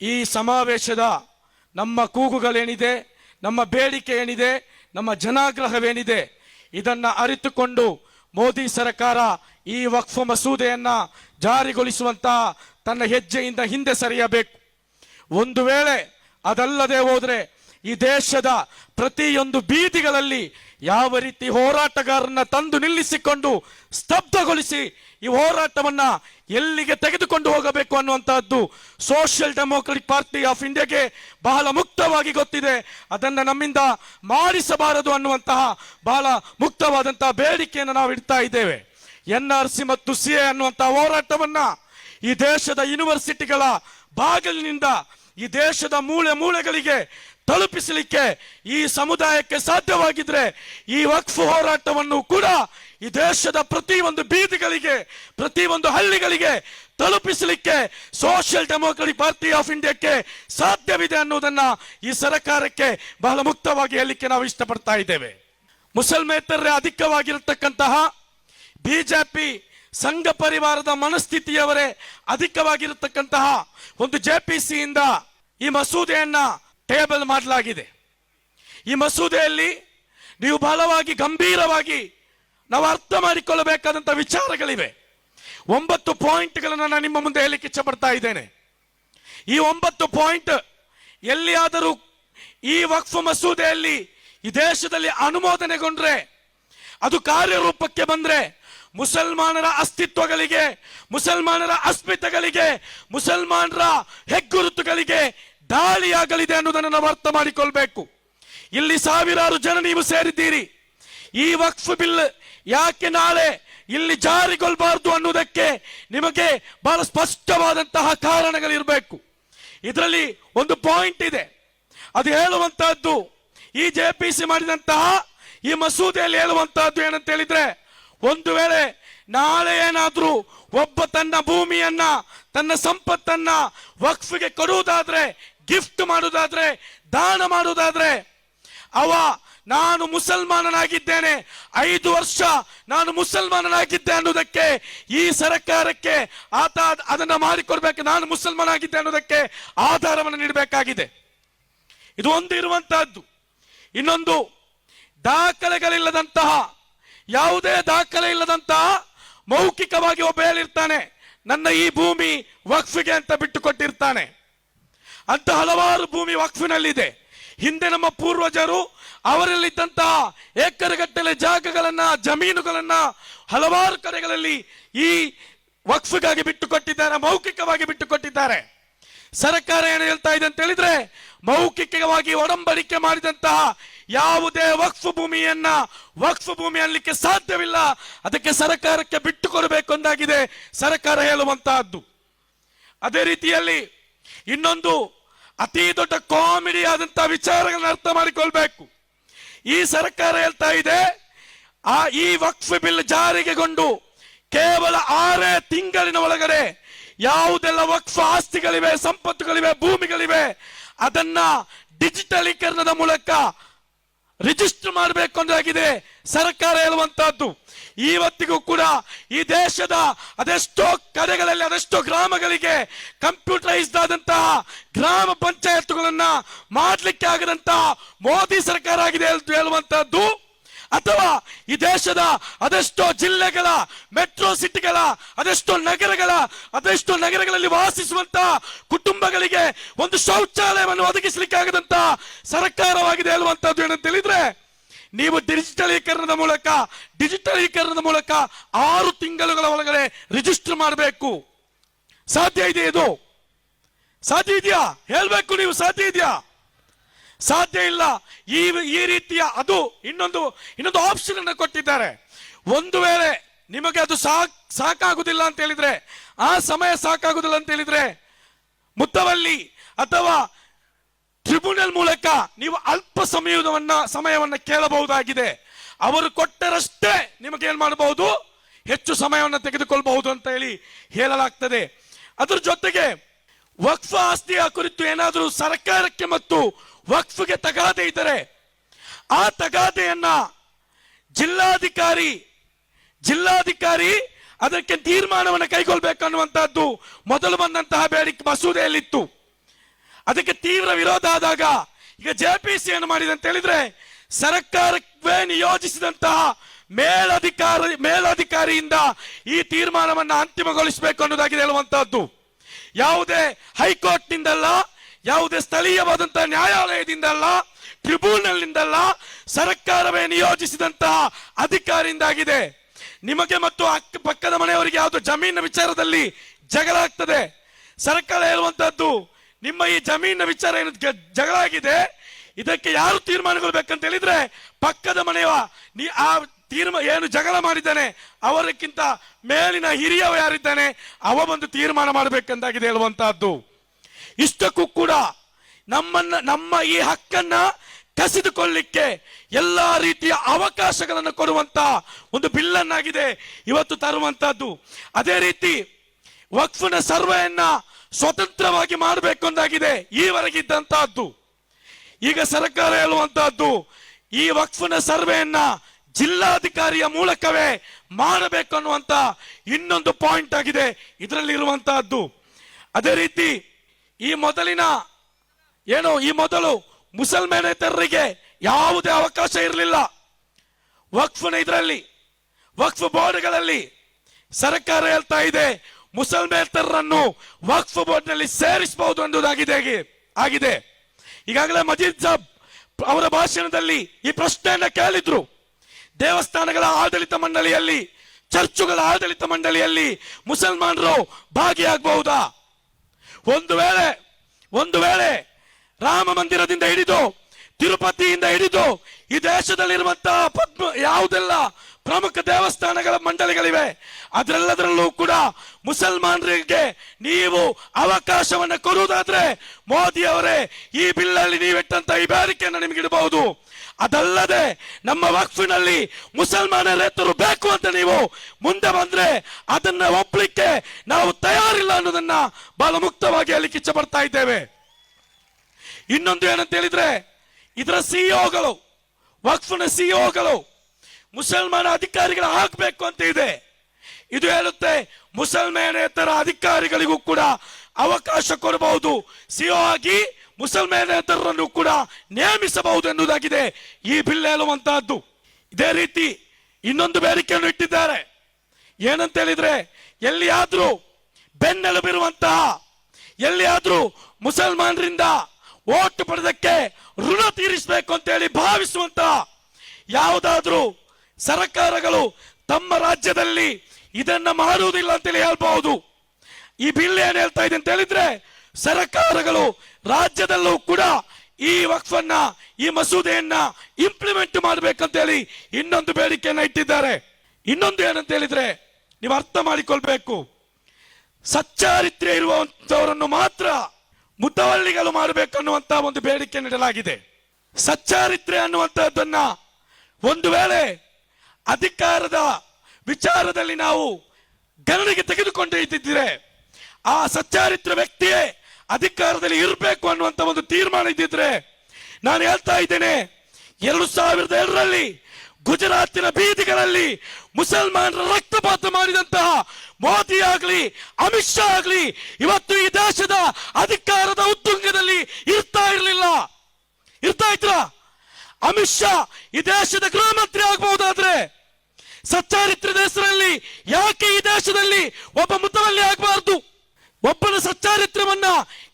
ಈ ಸಮಾವೇಶದ ನಮ್ಮ ಕೂಗುಗಳೇನಿದೆ, ನಮ್ಮ ಬೇಡಿಕೆ ಏನಿದೆ ನಮ್ಮ ಜನಾಗ್ರಹವೇನಿದೆ, ಇದನ್ನು ಅರಿತುಕೊಂಡು ಮೋದಿ ಸರ್ಕಾರ ಈ ವಕ್ಫ್ ಮಸೂದೆಯನ್ನು ಜಾರಿಗೊಳಿಸುವಂತಹ ತನ್ನ ಹೆಜ್ಜೆಯಿಂದ ಹಿಂದೆ ಸರಿಯಬೇಕು. ಒಂದು ವೇಳೆ ಅದಲ್ಲದೆ ಹೋದರೆ ಈ ದೇಶದ ಪ್ರತಿಯೊಂದು ಬೀದಿಗಳಲ್ಲಿ ಯಾವ ರೀತಿ ಹೋರಾಟಗಾರನ್ನ ತಂದು ನಿಲ್ಲಿಸಿಕೊಂಡು ಸ್ತಬ್ಧಗೊಳಿಸಿ ಈ ಹೋರಾಟವನ್ನ ಎಲ್ಲಿಗೆ ತೆಗೆದುಕೊಂಡು ಹೋಗಬೇಕು ಅನ್ನುವಂತಹದ್ದು ಸೋಷಿಯಲ್ ಡೆಮೋಕ್ರೆಟಿಕ್ ಪಾರ್ಟಿ ಆಫ್ ಇಂಡಿಯಾಗೆ ಬಹಳ ಮುಕ್ತವಾಗಿ ಗೊತ್ತಿದೆ. ಅದನ್ನ ನಮ್ಮಿಂದ ಮಾಡಿಸಬಾರದು ಅನ್ನುವಂತಹ ಬಹಳ ಮುಕ್ತವಾದಂತಹ ಬೇಡಿಕೆಯನ್ನು ನಾವು ಇಡ್ತಾ ಇದ್ದೇವೆ. ಎನ್ ಆರ್ ಸಿ ಮತ್ತು ಸಿ ಎ ಅನ್ನುವಂತಹ ಹೋರಾಟವನ್ನ ಈ ದೇಶದ ಯೂನಿವರ್ಸಿಟಿಗಳ ಬಾಗಿಲಿನಿಂದ ಈ ದೇಶದ ಮೂಳೆ ಮೂಲೆಗಳಿಗೆ ತಲುಪಿಸಲಿಕ್ಕೆ ಈ ಸಮುದಾಯಕ್ಕೆ ಸಾಧ್ಯವಾಗಿದ್ರೆ ಈ ವಕ್ಫ್ ಹೋರಾಟವನ್ನು ಕೂಡ ಈ ದೇಶದ ಪ್ರತಿ ಒಂದು ಬೀದಿಗಳಿಗೆ ಪ್ರತಿ ಒಂದು ಹಳ್ಳಿಗಳಿಗೆ ತಲುಪಿಸಲಿಕ್ಕೆ ಸೋಷಿಯಲ್ ಡೆಮೋಕ್ರೆಟಿಕ್ ಪಾರ್ಟಿ ಆಫ್ ಇಂಡಿಯಾಕ್ಕೆ ಸಾಧ್ಯವಿದೆ ಅನ್ನೋದನ್ನ ಈ ಸರ್ಕಾರಕ್ಕೆ ಬಹಳ ಮುಕ್ತವಾಗಿ ಹೇಳಲಿಕ್ಕೆ ನಾವು ಇಷ್ಟಪಡ್ತಾ ಇದ್ದೇವೆ. ಮುಸಲ್ಮೇತರೇ ಅಧಿಕವಾಗಿರತಕ್ಕಂತಹ ಬಿಜೆಪಿ ಸಂಘ ಪರಿವಾರದ ಮನಸ್ಥಿತಿಯವರೇ ಅಧಿಕವಾಗಿರತಕ್ಕಂತಹ ಒಂದು ಜೆ ಪಿ ಸಿಯಿಂದ ಈ ಮಸೂದೆಯನ್ನ ಟೇಬಲ್ ಮಾಡಲಾಗಿದೆ ಈ ಮಸೂದೆಯಲ್ಲಿ ನೀವು ಬಲವಾಗಿ ಗಂಭೀರವಾಗಿ ನಾವು ಅರ್ಥ ಮಾಡಿಕೊಳ್ಳಬೇಕಾದಂಥ ವಿಚಾರಗಳಿವೆ. ಒಂಬತ್ತು ಪಾಯಿಂಟ್ಗಳನ್ನು ನಾನು ನಿಮ್ಮ ಮುಂದೆ ಹೇಳಲಿಕ್ಕೆ ಇಚ್ಛಪಡ್ತಾ ಇದ್ದೇನೆ. ಈ ಒಂಬತ್ತು ಪಾಯಿಂಟ್ ಎಲ್ಲಿಯಾದರೂ ಈ ವಕ್ಫ್ ಮಸೂದೆಯಲ್ಲಿ ಈ ದೇಶದಲ್ಲಿ ಅನುಮೋದನೆಗೊಂಡ್ರೆ, ಅದು ಕಾರ್ಯರೂಪಕ್ಕೆ ಬಂದ್ರೆ ಮುಸಲ್ಮಾನರ ಅಸ್ತಿತ್ವಗಳಿಗೆ, ಮುಸಲ್ಮಾನರ ಅಸ್ಮಿತಗಳಿಗೆ, ಮುಸಲ್ಮಾನರ ಹೆಗ್ಗುರುತುಗಳಿಗೆ ದಾಳಿಯಾಗಲಿದೆ ಅನ್ನೋದನ್ನು ನಾವು ಅರ್ಥ ಮಾಡಿಕೊಳ್ಬೇಕು. ಇಲ್ಲಿ ಸಾವಿರಾರು ಜನ ನೀವು ಸೇರಿದ್ದೀರಿ. ಈ ವಕ್ಫ್ ಬಿಲ್ ಯಾಕೆ ನಾಳೆ ಇಲ್ಲಿ ಜಾರಿಗೊಳ್ಬಾರ್ದು ಅನ್ನುವುದಕ್ಕೆ ನಿಮಗೆ ಬಹಳ ಸ್ಪಷ್ಟವಾದಂತಹ ಕಾರಣಗಳಿರಬೇಕು. ಇದರಲ್ಲಿ ಒಂದು ಪಾಯಿಂಟ್ ಇದೆ. ಅದು ಹೇಳುವಂತಹದ್ದು, ಈ ಜೆ ಪಿ ಸಿ ಮಾಡಿದಂತಹ ಈ ಮಸೂದೆಯಲ್ಲಿ ಹೇಳುವಂತಹದ್ದು ಏನಂತ ಹೇಳಿದ್ರೆ, ಒಂದು ವೇಳೆ ನಾಳೆ ಏನಾದರೂ ಒಬ್ಬ ತನ್ನ ಭೂಮಿಯನ್ನ, ತನ್ನ ಸಂಪತ್ತನ್ನ ವಕ್ಫ್ಗೆ ಕೊಡುವುದಾದ್ರೆ ಗಿಫ್ಟ್ ಮಾಡೋದಾದ್ರೆ ದಾನ ಮಾಡೋದಾದ್ರೆ ಅವ ನಾನು ಮುಸಲ್ಮಾನನಾಗಿದ್ದೇನೆ, ಐದು ವರ್ಷ ನಾನು ಮುಸಲ್ಮಾನನಾಗಿದ್ದೆ ಅನ್ನೋದಕ್ಕೆ, ಈ ಸರ್ಕಾರಕ್ಕೆ ಆತ ಅದನ್ನ ಮಾಡಿಕೊಡ್ಬೇಕು, ನಾನು ಮುಸಲ್ಮಾನಾಗಿದ್ದೆ ಅನ್ನೋದಕ್ಕೆ ಆಧಾರವನ್ನು ನೀಡಬೇಕಾಗಿದೆ. ಇದು ಒಂದು ಇರುವಂತಹದ್ದು. ಇನ್ನೊಂದು, ದಾಖಲೆಗಳಿಲ್ಲದಂತಹ, ಯಾವುದೇ ದಾಖಲೆ ಇಲ್ಲದಂತಹ ಮೌಖಿಕವಾಗಿ ಒಬ್ಬ ಹೇಳಿರ್ತಾನೆ, ನನ್ನ ಈ ಭೂಮಿ ವಕ್ಫಿಗೆ ಅಂತ ಬಿಟ್ಟು ಕೊಟ್ಟಿರ್ತಾನೆ ಅಂತ ಹಲವಾರು ಭೂಮಿ ವಕ್ಫಿನಲ್ಲಿದೆ. ಹಿಂದೆ ನಮ್ಮ ಪೂರ್ವಜರು ಅವರಲ್ಲಿದ್ದಂತಹ ಏಕರಗಟ್ಟಲೆ ಜಾಗಗಳನ್ನ, ಜಮೀನುಗಳನ್ನ ಹಲವಾರು ಕಡೆಗಳಲ್ಲಿ ಈ ವಕ್ಫಿಗಾಗಿ ಬಿಟ್ಟು ಕೊಟ್ಟಿದ್ದಾರೆ ಮೌಖಿಕವಾಗಿ ಬಿಟ್ಟು ಕೊಟ್ಟಿದ್ದಾರೆ ಸರ್ಕಾರ ಏನು ಹೇಳ್ತಾ ಇದೆ ಅಂತ ಹೇಳಿದ್ರೆ, ಮೌಖಿಕವಾಗಿ ಒಡಂಬಡಿಕೆ ಮಾಡಿದಂತಹ ಯಾವುದೇ ವಕ್ಫ್ ಭೂಮಿಯನ್ನ ವಕ್ಫ್ ಭೂಮಿ ಅನ್ಲಿಕ್ಕೆ ಸಾಧ್ಯವಿಲ್ಲ. ಅದಕ್ಕೆ ಸರ್ಕಾರಕ್ಕೆ ಬಿಟ್ಟು ಕೊಡಬೇಕು ಅಂದಾಗಿದೆ. ಸರ್ಕಾರ ಹೇಳುವಂತಹದ್ದು. ಅದೇ ರೀತಿಯಲ್ಲಿ ಇನ್ನೊಂದು ಅತಿ ದೊಡ್ಡ ಕಾಮಿಡಿ ಆದಂತಹ ವಿಚಾರಗಳನ್ನ ಅರ್ಥ ಮಾಡಿಕೊಳ್ಬೇಕು. ಈ ಸರ್ಕಾರ ಹೇಳ್ತಾ ಇದೆ, ಆ ಈ ವಕ್ಫ್ ಬಿಲ್ ಜಾರಿಗೆಗೊಂಡು ಕೇವಲ ಆರೇ ತಿಂಗಳಿನ ಒಳಗಡೆ ಯಾವುದೆಲ್ಲ ವಕ್ಫ್ ಆಸ್ತಿಗಳಿವೆ, ಸಂಪತ್ತುಗಳಿವೆ, ಭೂಮಿಗಳಿವೆ, ಅದನ್ನ ಡಿಜಿಟಲೀಕರಣದ ಮೂಲಕ ರಿಜಿಸ್ಟರ್ ಮಾಡಬೇಕು ಅಂದಾಗಿದೆ ಸರ್ಕಾರ ಹೇಳುವಂತಹದ್ದು. ಇವತ್ತಿಗೂ ಕೂಡ ಈ ದೇಶದ ಅದೆಷ್ಟೋ ಕಡೆಗಳಲ್ಲಿ, ಅದೆಷ್ಟೋ ಗ್ರಾಮಗಳಿಗೆ ಕಂಪ್ಯೂಟರೈಸ್ಡ್ ಆದಂತಹ ಗ್ರಾಮ ಪಂಚಾಯತ್ಗಳನ್ನ ಮಾಡಲಿಕ್ಕೆ ಆಗದಂತಹ ಮೋದಿ ಸರ್ಕಾರ ಆಗಿದೆ ಹೇಳುವಂತಹದ್ದು. ಅಥವಾ ಈ ದೇಶದ ಅದೆಷ್ಟೋ ಜಿಲ್ಲೆಗಳ, ಮೆಟ್ರೋ ಸಿಟಿಗಳ, ಅದೆಷ್ಟೋ ನಗರಗಳ, ಅದೆಷ್ಟೋ ನಗರಗಳಲ್ಲಿ ವಾಸಿಸುವಂತ ಕುಟುಂಬಗಳಿಗೆ ಒಂದು ಶೌಚಾಲಯವನ್ನು ಒದಗಿಸಲಿಕ್ಕೆ ಆಗದಂತ ಸರ್ಕಾರವಾಗಿದೆ ಹೇಳುವಂತದ್ದು ಏನಂತ ಹೇಳಿದ್ರೆ, ನೀವು ಡಿಜಿಟಲೀಕರಣದ ಮೂಲಕ ಡಿಜಿಟಲೀಕರಣದ ಮೂಲಕ ಆರು ತಿಂಗಳುಗಳ ಒಳಗಡೆ ರಿಜಿಸ್ಟರ್ ಮಾಡಬೇಕು. ಸಾಧ್ಯ ಇದೆ ಇದು? ಸಾಧ್ಯ ಇದೆಯಾ? ಹೇಳಬೇಕು ನೀವು, ಸಾಧ್ಯ ಇದೆಯಾ? ಸಾಧ್ಯ ಇಲ್ಲ. ಈ ಈ ರೀತಿಯ ಅದು ಇನ್ನೊಂದು ಇನ್ನೊಂದು ಆಪ್ಷನ್ ಅನ್ನು ಕೊಟ್ಟಿದ್ದಾರೆ. ಒಂದು ವೇಳೆ ನಿಮಗೆ ಅದು ಸಾಕ್, ಸಾಕಾಗುದಿಲ್ಲ ಅಂತ ಹೇಳಿದ್ರೆ, ಆ ಸಮಯ ಸಾಕಾಗುದಿಲ್ಲ ಅಂತ ಹೇಳಿದ್ರೆ, ಮುತ್ತವಲ್ಲಿ ಅಥವಾ ಟ್ರಿಬ್ಯುನಲ್ ಮೂಲಕ ನೀವು ಅಲ್ಪ ಸಮಯವನ್ನ ಸಮಯವನ್ನ ಕೇಳಬಹುದಾಗಿದೆ. ಅವರು ಕೊಟ್ಟರಷ್ಟೇ ನಿಮಗೆ ಏನ್ ಮಾಡಬಹುದು? ಹೆಚ್ಚು ಸಮಯವನ್ನು ತೆಗೆದುಕೊಳ್ಳಬಹುದು ಅಂತ ಹೇಳಿ ಹೇಳಲಾಗ್ತದೆ. ಅದ್ರ ಜೊತೆಗೆ ವಕ್ಫ್ ಆಸ್ತಿಯ ಕುರಿತು ಏನಾದರೂ ಸರ್ಕಾರಕ್ಕೆ ಮತ್ತು ವಕ್ಫ್ಗೆ ತಗಾದೆ ಇದ್ದರೆ ಆ ತಗಾದೆಯನ್ನ ಜಿಲ್ಲಾಧಿಕಾರಿ ಜಿಲ್ಲಾಧಿಕಾರಿ ಅದಕ್ಕೆ ತೀರ್ಮಾನವನ್ನು ಕೈಗೊಳ್ಳಬೇಕು ಅನ್ನುವಂತಹದ್ದು ಮೊದಲು ಬಂದಂತಹ ಬೇಡಿಕೆ ಮಸೂದೆಯಲ್ಲಿತ್ತು. ಅದಕ್ಕೆ ತೀವ್ರ ವಿರೋಧ ಆದಾಗ ಈಗ ಜೆ ಪಿ ಸಿ ಏನು ಮಾಡಿದೆ ಅಂತ ಹೇಳಿದ್ರೆ ಸರ್ಕಾರವೇ ನಿಯೋಜಿಸಿದಂತಹ ಮೇಲಧಿಕಾರಿ, ಮೇಲಧಿಕಾರಿಯಿಂದ ಈ ತೀರ್ಮಾನವನ್ನು ಅಂತಿಮಗೊಳಿಸಬೇಕು ಅನ್ನೋದಾಗಿದೆ ಹೇಳುವಂತಹದ್ದು. ಯಾವುದೇ ಹೈಕೋರ್ಟ್ ನಿಂದಲ್ಲ ಯಾವುದೇ ಸ್ಥಳೀಯವಾದಂತಹ ನ್ಯಾಯಾಲಯದಿಂದಲ್ಲ ಟ್ರಿಬ್ಯುನಲ್ ನಿಂದಲ್ಲ ಸರ್ಕಾರವೇ ನಿಯೋಜಿಸಿದಂತಹ ಅಧಿಕಾರಿಯಿಂದಾಗಿದೆ. ನಿಮಗೆ ಮತ್ತು ಅಕ್ಕ ಪಕ್ಕದ ಮನೆಯವರಿಗೆ ಯಾವುದು ಜಮೀನಿನ ವಿಚಾರದಲ್ಲಿ ಜಗಳ ಆಗ್ತದೆ. ಸರ್ಕಾರ ಹೇಳುವಂತಹದ್ದು, ನಿಮ್ಮ ಈ ಜಮೀನಿನ ವಿಚಾರ ಏನು ಜಗಳ ಆಗಿದೆ, ಇದಕ್ಕೆ ಯಾರು ತೀರ್ಮಾನಗೊಳ್ಬೇಕಂತ ಹೇಳಿದ್ರೆ ಪಕ್ಕದ ನೀ, ಆ ತೀರ್ಮ ಏನು ಜಗಳ ಮಾಡಿದ್ದಾನೆ ಅವರಕ್ಕಿಂತ ಮೇಲಿನ ಹಿರಿಯವ ಯಾರಿದ್ದಾನೆ, ಅವ ಒಂದು ತೀರ್ಮಾನ ಮಾಡಬೇಕಂತಾಗಿದೆ ಹೇಳುವಂತಹದ್ದು. ಇಷ್ಟಕ್ಕೂ ಕೂಡ ನಮ್ಮನ್ನ, ನಮ್ಮ ಈ ಹಕ್ಕನ್ನ ಕಸಿದುಕೊಳ್ಳಿಕ್ಕೆ ಎಲ್ಲ ರೀತಿಯ ಅವಕಾಶಗಳನ್ನು ಕೊಡುವಂತ ಒಂದು ಬಿಲ್ಲನ್ನಾಗಿದೆ ಇವತ್ತು ತರುವಂತಹದ್ದು. ಅದೇ ರೀತಿ ವಕ್ಫ್ನ ಸರ್ವೆಯನ್ನ ಸ್ವತಂತ್ರವಾಗಿ ಮಾಡಬೇಕು ಅಂದಾಗಿದೆ ಈವರೆಗೆ ಇದ್ದಂತಹದ್ದು. ಈಗ ಸರ್ಕಾರ ಹೇಳುವಂತಹದ್ದು, ಈ ವಕ್ಫ್ನ ಸರ್ವೆಯನ್ನ ಜಿಲ್ಲಾಧಿಕಾರಿಯ ಮೂಲಕವೇ ಮಾಡಬೇಕು ಅನ್ನುವಂತ ಇನ್ನೊಂದು ಪಾಯಿಂಟ್ ಆಗಿದೆ. ಇದರಲ್ಲಿ ಇರುವಂತಹದ್ದು ಅದೇ ರೀತಿ ಈ ಮೊದಲಿನ ಏನು, ಈ ಮೊದಲು ಮುಸಲ್ಮಾನೇತರರಿಗೆ ಯಾವುದೇ ಅವಕಾಶ ಇರಲಿಲ್ಲ. ವಕ್ಫ್ನ ಇದರಲ್ಲಿ, ವಕ್ಫ್ ಬೋರ್ಡ್ಗಳಲ್ಲಿ ಸರ್ಕಾರ ಹೇಳ್ತಾ ಇದೆ ಮುಸಲ್ಮಾನೇತರರನ್ನು ವಕ್ಫ್ ಬೋರ್ಡ್ನಲ್ಲಿ ಸೇರಿಸಬಹುದು ಅನ್ನೋದಾಗಿದೆ ಆಗಿದೆ. ಈಗಾಗಲೇ ಮಜೀದ್ ಸಾಬ್ ಅವರ ಭಾಷಣದಲ್ಲಿ ಈ ಪ್ರಶ್ನೆಯನ್ನ ಕೇಳಿದ್ರು. ದೇವಸ್ಥಾನಗಳ ಆಡಳಿತ ಮಂಡಳಿಯಲ್ಲಿ, ಚರ್ಚುಗಳ ಆಡಳಿತ ಮಂಡಳಿಯಲ್ಲಿ ಮುಸಲ್ಮಾನರು ಭಾಗಿಯಾಗಬಹುದಾ? ಒಂದು ವೇಳೆ ಒಂದು ವೇಳೆ ರಾಮ ಮಂದಿರದಿಂದ ಹಿಡಿದು ತಿರುಪತಿಯಿಂದ ಹಿಡಿದು ಈ ದೇಶದಲ್ಲಿರುವಂತಹ ಪದ್ಮ, ಯಾವುದೆಲ್ಲ ಪ್ರಮುಖ ದೇವಸ್ಥಾನಗಳ ಮಂಡಳಿಗಳಿವೆ ಅದರೆಲ್ಲದರಲ್ಲೂ ಕೂಡ ಮುಸಲ್ಮಾನರಿಗೆ ನೀವು ಅವಕಾಶವನ್ನು ಕೊಡುವುದಾದ್ರೆ ಮೋದಿ ಅವರೇ ಈ ಬಿಲ್ಲಲ್ಲಿ ನೀವಿಟ್ಟಂತ ಈ ಬೇಡಿಕೆಯನ್ನು ನಿಮಗೆ ಇಡಬಹುದು ಅದಲ್ಲದೆ ನಮ್ಮ ವಕ್ಫಿನಲ್ಲಿ ಮುಸಲ್ಮಾನರೇತರು ಬೇಕು ಅಂತ ನೀವು ಮುಂದೆ ಬಂದ್ರೆ ಅದನ್ನ ಒಪ್ಪಲಿಕ್ಕೆ ನಾವು ತಯಾರಿಲ್ಲ ಅನ್ನೋದನ್ನ ಬಹಳ ಮುಕ್ತವಾಗಿ ಹೇಳಲಿಕ್ಕೆ ಇಚ್ಛೆ ಪಡ್ತಾ ಇದ್ದೇವೆ. ಇನ್ನೊಂದು ಏನಂತ ಹೇಳಿದ್ರೆ, ಇದರ ಸಿಇಒಗಳು, ವಕ್ಫ್ನ ಸಿಇಒಗಳು ಮುಸಲ್ಮಾನ ಅಧಿಕಾರಿಗಳು ಹಾಕಬೇಕು ಅಂತ ಇದೆ. ಇದು ಹೇಳುತ್ತೆ ಮುಸಲ್ಮಾನೇತರ ಅಧಿಕಾರಿಗಳಿಗೂ ಕೂಡ ಅವಕಾಶ ಕೊಡಬಹುದು. ಸಿಒ ಆಗಿ ಮುಸಲ್ಮಾನೇತರರನ್ನು ಕೂಡ ನೇಮಿಸಬಹುದು ಎನ್ನುವುದಾಗಿದೆ ಈ ಬಿಲ್ ಹೇಳುವಂತಹದ್ದು. ಇದೇ ರೀತಿ ಇನ್ನೊಂದು ಬೇಡಿಕೆಯನ್ನು ಇಟ್ಟಿದ್ದಾರೆ. ಏನಂತ ಹೇಳಿದ್ರೆ, ಎಲ್ಲಿಯಾದ್ರೂ ಬೆನ್ನೆಲುಬಿರುವಂತಹ, ಎಲ್ಲಿಯಾದರೂ ಮುಸಲ್ಮಾನರಿಂದ ಓಟ್ ಪಡೆದಕ್ಕೆ ಋಣ ತೀರಿಸಬೇಕು ಅಂತ ಹೇಳಿ ಭಾವಿಸುವಂತಹ ಯಾವುದಾದ್ರೂ ಸರ್ಕಾರಗಳು ತಮ್ಮ ರಾಜ್ಯದಲ್ಲಿ ಇದನ್ನ ಮಾಡುವುದಿಲ್ಲ ಅಂತೇಳಿ ಹೇಳ್ಬಹುದು. ಈ ಬಿಲ್ ಏನ್ ಹೇಳ್ತಾ ಇದೆ ಅಂತ ಹೇಳಿದ್ರೆ ಸರ್ಕಾರಗಳು ರಾಜ್ಯದಲ್ಲೂ ಕೂಡ ಈ ವಕ್ಫನ್ನ, ಈ ಮಸೂದೆಯನ್ನ ಇಂಪ್ಲಿಮೆಂಟ್ ಮಾಡಬೇಕಂತೇಳಿ ಇನ್ನೊಂದು ಬೇಡಿಕೆಯನ್ನ ಇಟ್ಟಿದ್ದಾರೆ. ಇನ್ನೊಂದು ಏನಂತ ಹೇಳಿದ್ರೆ, ನೀವು ಅರ್ಥ ಮಾಡಿಕೊಳ್ಬೇಕು. ಸಚ್ಚಾರಿತ್ರ್ಯ ಇರುವಂತವರನ್ನು ಮಾತ್ರ ಮುತವಳ್ಳಿಗಳು ಮಾಡಬೇಕನ್ನುವಂತ ಒಂದು ಬೇಡಿಕೆ ನೀಡಲಾಗಿದೆ. ಸಚ್ಚಾರಿತ್ರ್ಯ ಅನ್ನುವಂತಹದ್ದನ್ನ ಒಂದು ವೇಳೆ ಅಧಿಕಾರದ ವಿಚಾರದಲ್ಲಿ ನಾವು ಗಣನೆಗೆ ತೆಗೆದುಕೊಂಡು ಇದ್ದಿದ್ರೆ ಆ ಸಚ್ಚಾರಿತ್ರ ವ್ಯಕ್ತಿಯೇ ಅಧಿಕಾರದಲ್ಲಿ ಇರಬೇಕು ಅನ್ನುವಂತ ಒಂದು ತೀರ್ಮಾನ ಇದ್ದಿದ್ರೆ ನಾನು ಹೇಳ್ತಾ ಇದ್ದೇನೆ, ಎರಡು ಸಾವಿರದ ಎರಡರಲ್ಲಿ ಗುಜರಾತಿನ ಬೀದಿಗಳಲ್ಲಿ ಮುಸಲ್ಮಾನರ ರಕ್ತಪಾತ ಮಾಡಿದಂತಹ ಮೋದಿ ಆಗ್ಲಿ, ಅಮಿತ್ ಶಾ ಆಗ್ಲಿ, ಇವತ್ತು ಈ ದೇಶದ ಅಧಿಕಾರದ ಉತ್ತುಂಗದಲ್ಲಿ ಇರ್ತಾ ಇರಲಿಲ್ಲ. ಇರ್ತಾ ಇದ್ರ? ಅಮಿತ್ ಶಾ ಈ ದೇಶದ ಗೃಹ ಮಂತ್ರಿ ಆಗಬಹುದಾದ್ರೆ? ಸಚ್ಚಾರಿತ್ರದ ಹೆಸರಲ್ಲಿ ಯಾಕೆ ಈ ದೇಶದಲ್ಲಿ ಒಬ್ಬ ಮುತವಲ್ಲಿ ಆಗಬಾರದು? ಒಬ್ಬನ ಸಚ್ಚಾರಿತ್ರ್ಯವನ್ನ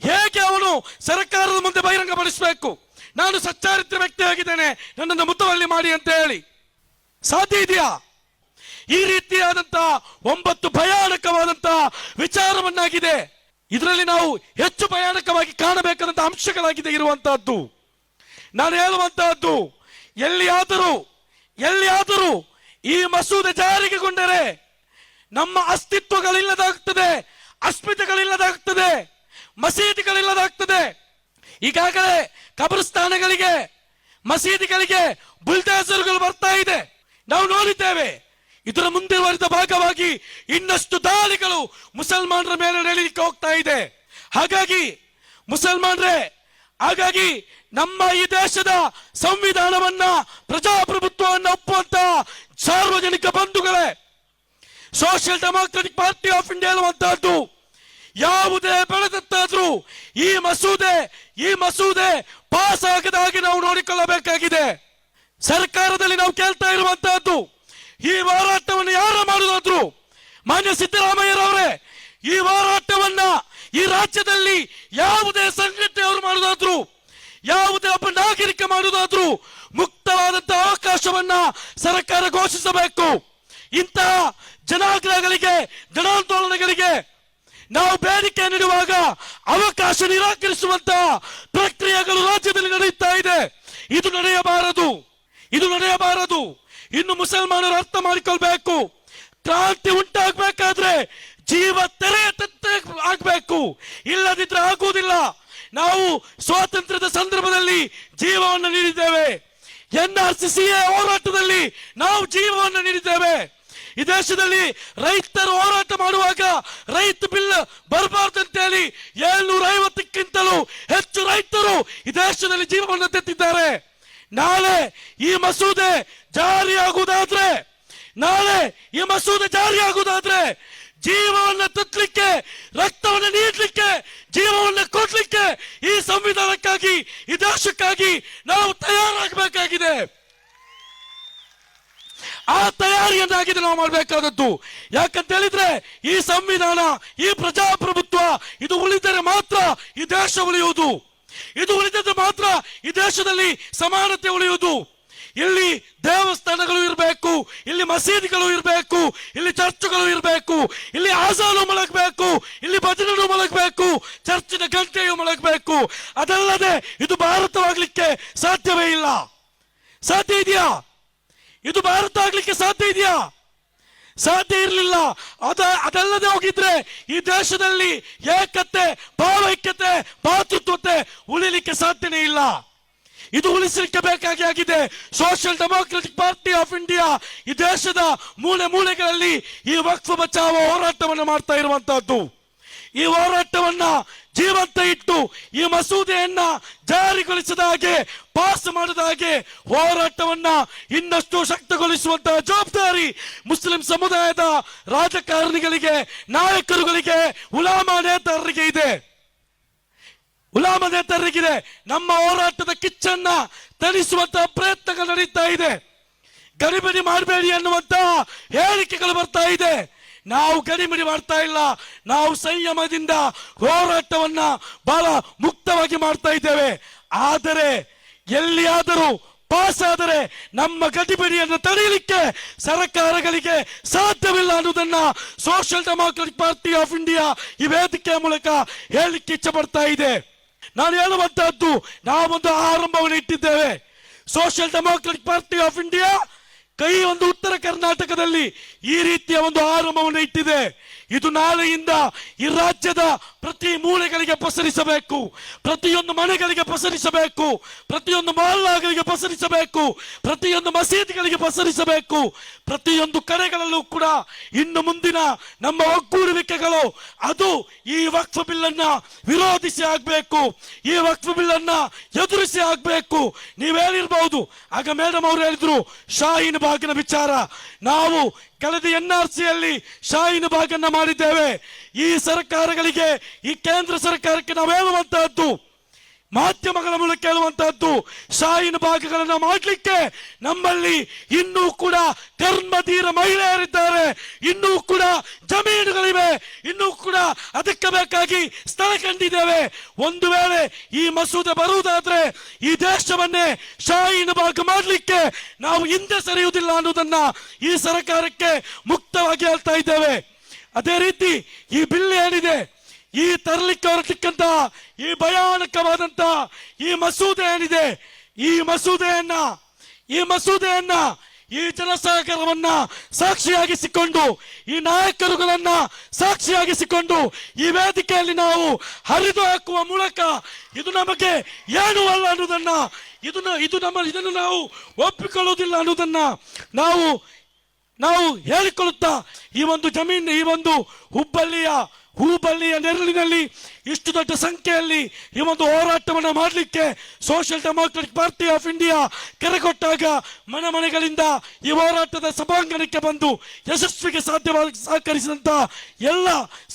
ಹೇಗೆ ಅವನು ಸರ್ಕಾರದ ಮುಂದೆ ಬಹಿರಂಗಪಡಿಸಬೇಕು? ನಾನು ಸಚ್ಚಾರಿತ್ರ ವ್ಯಕ್ತಿ ಆಗಿದ್ದೇನೆ ನನ್ನನ್ನು ಮುತವಲ್ಲಿ ಮಾಡಿ ಅಂತ ಹೇಳಿ. ಸಾಧ್ಯ ಇದೆಯಾ? ಈ ರೀತಿಯಾದಂತಹ ಒಂಬತ್ತು ಭಯಾನಕವಾದಂತಹ ವಿಚಾರವನ್ನಾಗಿದೆ. ಇದರಲ್ಲಿ ನಾವು ಹೆಚ್ಚು ಭಯಾನಕವಾಗಿ ಕಾಣಬೇಕಾದಂತಹ ಅಂಶಗಳಾಗಿದೆ ಇರುವಂತಹದ್ದು ನಾನು ಹೇಳುವಂತಹದ್ದು ಎಲ್ಲಿಯಾದರೂ ಎಲ್ಲಿಯಾದರೂ ಈ ಮಸೂದೆ ಜಾರಿಗೆಗೊಂಡರೆ ನಮ್ಮ ಅಸ್ತಿತ್ವಗಳಿಲ್ಲದಾಗ್ತದೆ. ಅಸ್ಮಿತೆಗಳಿಲ್ಲದಾಗ್ತದೆ, ಮಸೀದಿಗಳಿಲ್ಲದಾಗ್ತದೆ. ಈಗಾಗಲೇ ಕಬರಸ್ಥಾನಗಳಿಗೆ, ಮಸೀದಿಗಳಿಗೆ ಬುಲ್ಡೇಸರ್ಗಳು ಬರ್ತಾ ಇದೆ. ನಾವು ನೋಡಿದ್ದೇವೆ, ಇದರ ಮುಂದುವರಿದ ಭಾಗವಾಗಿ ಇನ್ನಷ್ಟು ದಾಳಿಗಳು ಮುಸಲ್ಮಾನರ ಮೇಲೆ ನಡೆಯಲಿಕ್ಕೆ ಹೋಗ್ತಾ ಇದೆ. ಹಾಗಾಗಿ, ಮುಸಲ್ಮಾನರೇ, ಹಾಗಾಗಿ ನಮ್ಮ ಈ ದೇಶದ ಸಂವಿಧಾನವನ್ನ ಪ್ರಜಾಪ್ರಭುತ್ವವನ್ನು ಒಪ್ಪುವಂತ ಸಾರ್ವಜನಿಕ ಬಂಧುಗಳೇ Social Democratic Party of India ಯಾವುದೇ ಬೆಳೆದತ್ತಾದ್ರೂ ಈ ಮಸೂದೆ ಈ ಮಸೂದೆ ಪಾಸ್ ಆಗದಾಗಿ ನಾವು ನೋಡಿಕೊಳ್ಳಬೇಕಾಗಿದೆ. ಸರ್ಕಾರದಲ್ಲಿ ನಾವು ಕೇಳ್ತಾ ಇರುವಂತಹದ್ದು ಈ ಹೋರಾಟವನ್ನು ಯಾರು ಮಾಡುದಾದ್ರು ಮಾನ್ಯ ಸಿದ್ದರಾಮಯ್ಯರವರೇ, ಈ ಹೋರಾಟವನ್ನ ಈ ರಾಜ್ಯದಲ್ಲಿ ಯಾವುದೇ ಸಂಘಟನೆಯವರು ಮಾಡುದಾದ್ರು ಯಾವುದೇ ಒಬ್ಬ ನಾಗರಿಕ ಮಾಡುವುದಾದ್ರೂ ಮುಕ್ತವಾದಂತಹ ಅವಕಾಶವನ್ನ ಸರ್ಕಾರ ಘೋಷಿಸಬೇಕು. ಇಂತಹ ಜನಾಗ್ರಹಗಳಿಗೆ ಜನಾಂದೋಲನಗಳಿಗೆ ನಾವು ಬೇಡಿಕೆ ನೀಡುವಾಗ ಅವಕಾಶ ನಿರಾಕರಿಸುವಂತಹ ಪ್ರಕ್ರಿಯೆಗಳು ರಾಜ್ಯದಲ್ಲಿ ನಡೆಯುತ್ತಾ ಇದೆ. ಇದು ನಡೆಯಬಾರದು. ಇದು ನಡೆಯಬಾರದು. ಇನ್ನು ಮುಸಲ್ಮಾನರು ಅರ್ಥ ಮಾಡಿಕೊಳ್ಬೇಕು. ಕ್ರಾಂತಿ ಉಂಟಾಗಬೇಕಾದ್ರೆ ಜೀವ ತೆರೆ ಆಗಬೇಕು. ಇಲ್ಲದಿದ್ರೆ ಆಗುವುದಿಲ್ಲ. ನಾವು ಸ್ವಾತಂತ್ರ್ಯದ ಸಂದರ್ಭದಲ್ಲಿ ಜೀವವನ್ನು ನೀಡಿದ್ದೇವೆ. ಎನ್ ಆರ್ ಸಿ ಸಿ ಹೋರಾಟದಲ್ಲಿ ನಾವು ಜೀವವನ್ನು ನೀಡಿದ್ದೇವೆ. ಈ ದೇಶದಲ್ಲಿ ರೈತರು ಹೋರಾಟ ಮಾಡುವಾಗ ರೈತ ಬಿಲ್ ಬರಬಾರ್ದು ಅಂತ ಹೇಳಿ ಏಳ್ನೂರ ಐವತ್ತಕ್ಕಿಂತಲೂ ಹೆಚ್ಚು ರೈತರು ಈ ದೇಶದಲ್ಲಿ ಜೀವವನ್ನು ತೆತ್ತಿದ್ದಾರೆ. ನಾಳೆ ಈ ಮಸೂದೆ ಜಾರಿಯಾಗುವುದಾದ್ರೆ, ನಾಳೆ ಈ ಮಸೂದೆ ಜಾರಿಯಾಗುವುದಾದ್ರೆ ಜೀವವನ್ನು ತತ್ತಲಿಕ್ಕೆ, ರಕ್ತವನ್ನು ನೀಡಲಿಕ್ಕೆ, ಜೀವವನ್ನು ಕೊಡ್ಲಿಕ್ಕೆ ಈ ಸಂವಿಧಾನಕ್ಕಾಗಿ, ಈ ದೇಶಕ್ಕಾಗಿ ನಾವು ತಯಾರಾಗಬೇಕಾಗಿದೆ. ಆ ತಯಾರಿಯನ್ನಾಗಿದೆ ನಾವು ಮಾಡಬೇಕಾದದ್ದು. ಯಾಕಂತ ಹೇಳಿದ್ರೆ ಈ ಸಂವಿಧಾನ, ಈ ಪ್ರಜಾಪ್ರಭುತ್ವ, ಇದು ಉಳಿದರೆ ಮಾತ್ರ ಈ ದೇಶ ಉಳಿಯುವುದು. ಇದು ಉಳಿದರೆ ಮಾತ್ರ ಈ ದೇಶದಲ್ಲಿ ಸಮಾನತೆ ಉಳಿಯುವುದು. ಇಲ್ಲಿ ದೇವಸ್ಥಾನಗಳು ಇರಬೇಕು, ಇಲ್ಲಿ ಮಸೀದಿಗಳು ಇರಬೇಕು, ಇಲ್ಲಿ ಚರ್ಚ್ಗಳು ಇರಬೇಕು, ಇಲ್ಲಿ ಆಜಾನು ಮಲಗಬೇಕು ಇಲ್ಲಿ ಭಜನೆಗಳು ಮಲಗಬೇಕು ಚರ್ಚಿನ ಗಂಟೆಯು ಮಲಗಬೇಕು ಅದಲ್ಲದೆ ಇದು ಭಾರತವಾಗಲಿಕ್ಕೆ ಸಾಧ್ಯವೇ ಇಲ್ಲ. ಸಾಧ್ಯ ಇದೆಯಾ? ಇದು ಭಾರತ ಆಗ್ಲಿಕ್ಕೆ ಸಾಧ್ಯ ಇದೆಯಾ? ಸಾಧ್ಯ ಇರಲಿಲ್ಲ. ಅದ, ಅದಲ್ಲದೆ ಹೋಗಿದ್ರೆ ಈ ದೇಶದಲ್ಲಿ ಏಕತೆ, ಭಾವೈಕ್ಯತೆ, ಭಾತೃತ್ವತೆ ಉಳಿಲಿಕ್ಕೆ ಸಾಧ್ಯನೇ ಇಲ್ಲ. ಇದು ಉಳಿಸಲಿಕ್ಕೆ ಬೇಕಾಗಿ ಆಗಿದೆ. Social Democratic Party of India ಈ ದೇಶದ ಮೂಲೆ ಮೂಲೆಗಳಲ್ಲಿ ಈ ವಕ್ಫ ಬಚಾವ ಹೋರಾಟವನ್ನು ಮಾಡ್ತಾ ಇರುವಂತಹದ್ದು. ಈ ಹೋರಾಟವನ್ನ ಜೀವಂತ ಇಟ್ಟು, ಈ ಮಸೂದೆಯನ್ನ ಜಾರಿಗೊಳಿಸಿದ ಹಾಗೆ, ಪಾಸ್ ಮಾಡಿದ ಹಾಗೆ ಹೋರಾಟವನ್ನ ಇನ್ನಷ್ಟು ಶಕ್ತಗೊಳಿಸುವಂತಹ ಜವಾಬ್ದಾರಿ ಮುಸ್ಲಿಂ ಸಮುದಾಯದ ರಾಜಕಾರಣಿಗಳಿಗೆ, ನಾಯಕರುಗಳಿಗೆ, ಉಲಾಮ ನೇತಾರರಿಗೆ ಇದೆ. ಉಲಾಮ ನೇತಾರರಿಗಿದೆ. ನಮ್ಮ ಹೋರಾಟದ ಕಿಚ್ಚನ್ನ ತಣಿಸುವಂತಹ ಪ್ರಯತ್ನಗಳು ನಡೀತಾ ಇದೆ. ಗಡಿಬಿಡಿ ಮಾಡಬೇಡಿ ಅನ್ನುವಂತಹ ಹೇಳಿಕೆಗಳು ಬರ್ತಾ ಇದೆ. ನಾವು ಗಡಿಮಿಡಿ ಮಾಡ್ತಾ ಇಲ್ಲ. ನಾವು ಸಂಯಮದಿಂದ ಹೋರಾಟವನ್ನ ಬಹಳ ಮುಕ್ತವಾಗಿ ಮಾಡ್ತಾ ಇದ್ದೇವೆ. ಆದರೆ ಎಲ್ಲಿಯಾದರೂ ಪಾಸ್ ಆದರೆ ನಮ್ಮ ಗಡಿಬಿಡಿಯನ್ನು ತಡೆಯಲಿಕ್ಕೆ ಸರ್ಕಾರಗಳಿಗೆ ಸಾಧ್ಯವಿಲ್ಲ ಅನ್ನೋದನ್ನ Social Democratic Party of India ಈ ವೇದಿಕೆಯ ಮೂಲಕ ಹೇಳಲಿಕ್ಕೆ ಇಚ್ಛೆ ಪಡ್ತಾ ಇದೆ. ನಾನು ಹೇಳುವಂತಹದ್ದು, ನಾವೊಂದು ಆರಂಭವನ್ನು ಇಟ್ಟಿದ್ದೇವೆ. Social Democratic Party of India ಕೈ ಒಂದು ಉತ್ತರ ಕರ್ನಾಟಕದಲ್ಲಿ ಈ ರೀತಿಯ ಒಂದು ಆರಂಭವನ್ನು ಇಟ್ಟಿದೆ. ಇದು ನಾಳೆಯಿಂದ ಈ ರಾಜ್ಯದ ಪ್ರತಿ ಮೂಲೆಗಳಿಗೆ ಪಸರಿಸಬೇಕು. ಪ್ರತಿಯೊಂದು ಮನೆಗಳಿಗೆ ಪಸರಿಸಬೇಕು. ಪ್ರತಿಯೊಂದು ಮಹಲ್ಲಾಗಳಿಗೆ ಪಸರಿಸಬೇಕು. ಪ್ರತಿಯೊಂದು ಮಸೀದಿಗಳಿಗೆ ಪಸರಿಸಬೇಕು. ಪ್ರತಿಯೊಂದು ಕಡೆಗಳಲ್ಲೂ ಕೂಡ ಇನ್ನು ಮುಂದಿನ ನಮ್ಮ ಒಗ್ಗೂಡುವಿಕೆಗಳು, ಅದು ಈ ವಕ್ಫ ಬಿಲ್ ಅನ್ನ ವಿರೋಧಿಸಿ ಆಗ್ಬೇಕು. ಈ ವಕ್ಫ ಬಿಲ್ ಅನ್ನ ಎದುರಿಸಿ ಆಗ್ಬೇಕು. ನೀವು ಹೇಳಿರ್ಬಹುದು ಆಗ ಮೇಡಮ್ ಅವರು ಹೇಳಿದ್ರು, ಶಾಹೀನ್ ಬಾಗಿನ ವಿಚಾರ. ನಾವು ಕಳೆದ ಎನ್ ಆರ್ ಸಿಯಲ್ಲಿ ಶಾಹೀನ್ ಭಾಗನ್ನ ಮಾಡಿದ್ದೇವೆ. ಈ ಸರ್ಕಾರಗಳಿಗೆ ಈ ಕೇಂದ್ರ ಸರ್ಕಾರಕ್ಕೆ ನಾವು ಹೇಳುವಂತಹದ್ದು ಮಾಧ್ಯಮಗಳ ಮೂಲಕ ಹೇಳುವಂತಹದ್ದು, ಸಾಯಿನ ಭಾಗಗಳನ್ನ ಮಾಡಲಿಕ್ಕೆ ನಮ್ಮಲ್ಲಿ ಇನ್ನೂ ಕೂಡ ಧರ್ಮಧೀರ ಮಹಿಳೆಯರಿದ್ದಾರೆ. ಇನ್ನೂ ಕೂಡ ಜಮೀನುಗಳಿವೆ. ಇನ್ನೂ ಕೂಡ ಅದಕ್ಕೆ ಬೇಕಾಗಿ ಸ್ಥಳ ಕಂಡಿದ್ದೇವೆ. ಒಂದು ವೇಳೆ ಈ ಮಸೂದೆ ಬರುವುದಾದ್ರೆ ಈ ದೇಶವನ್ನೇ ಶಾಯಿನ ಭಾಗ ಮಾಡಲಿಕ್ಕೆ ನಾವು ಹಿಂದೆ ಸರಿಯುವುದಿಲ್ಲ ಅನ್ನೋದನ್ನ ಈ ಸರ್ಕಾರಕ್ಕೆ ಮುಕ್ತವಾಗಿ ಹೇಳ್ತಾ ಇದ್ದೇವೆ. ಅದೇ ರೀತಿ ಈ ಬಿಲ್ ಏನಿದೆ? ಈ ತರಲಿಕ್ಕೆ ಹೊರಟಿಕ್ಕಂತ ಈ ಭಯಾನಕವಾದಂತ ಈ ಮಸೂದೆ ಏನಿದೆ, ಈ ಮಸೂದೆಯನ್ನ ಈ ಮಸೂದೆಯನ್ನ ಈ ಜನಸಾಗರವನ್ನ ಸಾಕ್ಷಿಯಾಗಿಸಿಕೊಂಡು, ಈ ನಾಯಕರುಗಳನ್ನ ಸಾಕ್ಷಿಯಾಗಿಸಿಕೊಂಡು ಈ ವೇದಿಕೆಯಲ್ಲಿ ನಾವು ಹರಿದು ಹಾಕುವ ಮೂಲಕ ಇದು ನಮಗೆ ಏನು ಅಲ್ಲ ಅನ್ನೋದನ್ನ ಇದನ್ನ ಇದು ನಮ್ಮ ಇದನ್ನು ನಾವು ಒಪ್ಪಿಕೊಳ್ಳುವುದಿಲ್ಲ ಅನ್ನೋದನ್ನ ನಾವು ನಾವು ಹೇಳಿಕೊಳ್ಳುತ್ತಾ ಈ ಒಂದು ಜಮೀನು ಈ ಒಂದು ಹುಬ್ಬಳ್ಳಿಯ ಹೂಬಳ್ಳಿಯ ನೆರಳಿನಲ್ಲಿ ಇಷ್ಟು ದೊಡ್ಡ ಸಂಖ್ಯೆಯಲ್ಲಿ ಈ ಒಂದು ಹೋರಾಟವನ್ನು ಮಾಡಲಿಕ್ಕೆ Social Democratic Party of India ಕರೆಕೊಟ್ಟಾಗ ಮನೆ ಮನೆಗಳಿಂದ ಈ ಹೋರಾಟದ ಸಭಾಂಗಣಕ್ಕೆ ಬಂದು ಯಶಸ್ವಿಗೆ ಸಾಧ್ಯವಾಗಿ ಸಹಕರಿಸಿದಂತ ಎಲ್ಲ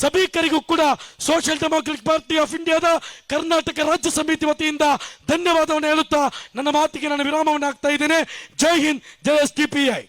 ಸಭಿಕರಿಗೂ ಕೂಡ ಸೋಷಿಯಲ್ ಡೆಮಾಕ್ರೆಟಿಕ್ ಪಾರ್ಟಿ ಆಫ್ ಇಂಡಿಯಾದ ಕರ್ನಾಟಕ ರಾಜ್ಯ ಸಮಿತಿ ವತಿಯಿಂದ ಧನ್ಯವಾದವನ್ನು ಹೇಳುತ್ತಾ ನನ್ನ ಮಾತಿಗೆ ನಾನು ವಿರಾಮವನ್ನು ಹಾಕ್ತಾ ಇದ್ದೇನೆ. ಜೈ ಹಿಂದ್, ಜೈ ಎಸ್ ಟಿ ಪಿ ಐ.